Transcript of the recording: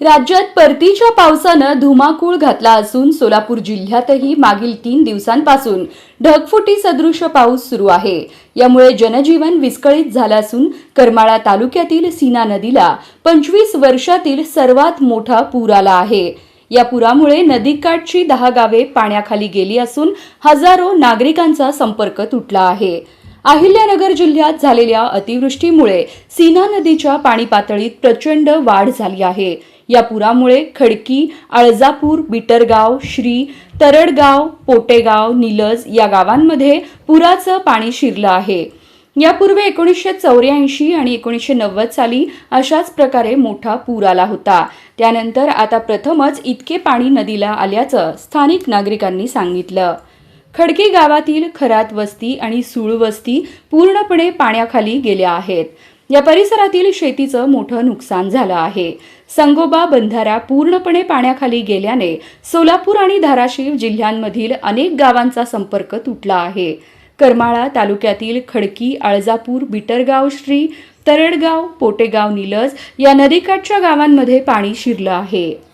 राज्यात परतीच्या पावसानं धुमाकूळ घातला असून सोलापूर जिल्ह्यातही मागील तीन दिवसांपासून ढगफुटी सदृश पाऊस सुरू आहे. यामुळे जनजीवन विस्कळीत झालं असून करमाळा तालुक्यातील सीना नदीला पंचवीस वर्षातील सर्वात मोठा पूर आला आहे. या पुरामुळे नदीकाठची दहा गावे पाण्याखाली गेली असून हजारो नागरिकांचा संपर्क तुटला आहे. अहिल्यानगर जिल्ह्यात झालेल्या अतिवृष्टीमुळे सीना नदीच्या पाणी पातळीत प्रचंड वाढ झाली आहे. या पुरामुळे खडकी आळजापूर बिटरगाव श्री तरडगाव पोटेगाव निलज या गावांमध्ये पुराचं पाणी शिरलं आहे. यापूर्वी एकोणीसशे चौऱ्याऐंशी आणि एकोणीसशे नव्वद साली अशाच प्रकारे मोठा पूर आला होता. त्यानंतर आता प्रथमच इतके पाणी नदीला आल्याचं स्थानिक नागरिकांनी सांगितलं. खडकी गावातील खरात वस्ती आणि सूळ वस्ती पूर्णपणे पाण्याखाली गेल्या आहेत. या परिसरातील शेतीचं मोठं नुकसान झालं आहे. संगोबा बंधारा पूर्णपणे पाण्याखाली गेल्याने सोलापूर आणि धाराशिव जिल्ह्यांमधील अनेक गावांचा संपर्क तुटला आहे. करमाळा तालुक्यातील खडकी आळजापूर बिटरगाव श्री तरडगाव पोटेगाव निलज या नदीकाठच्या गावांमध्ये पाणी शिरलं आहे.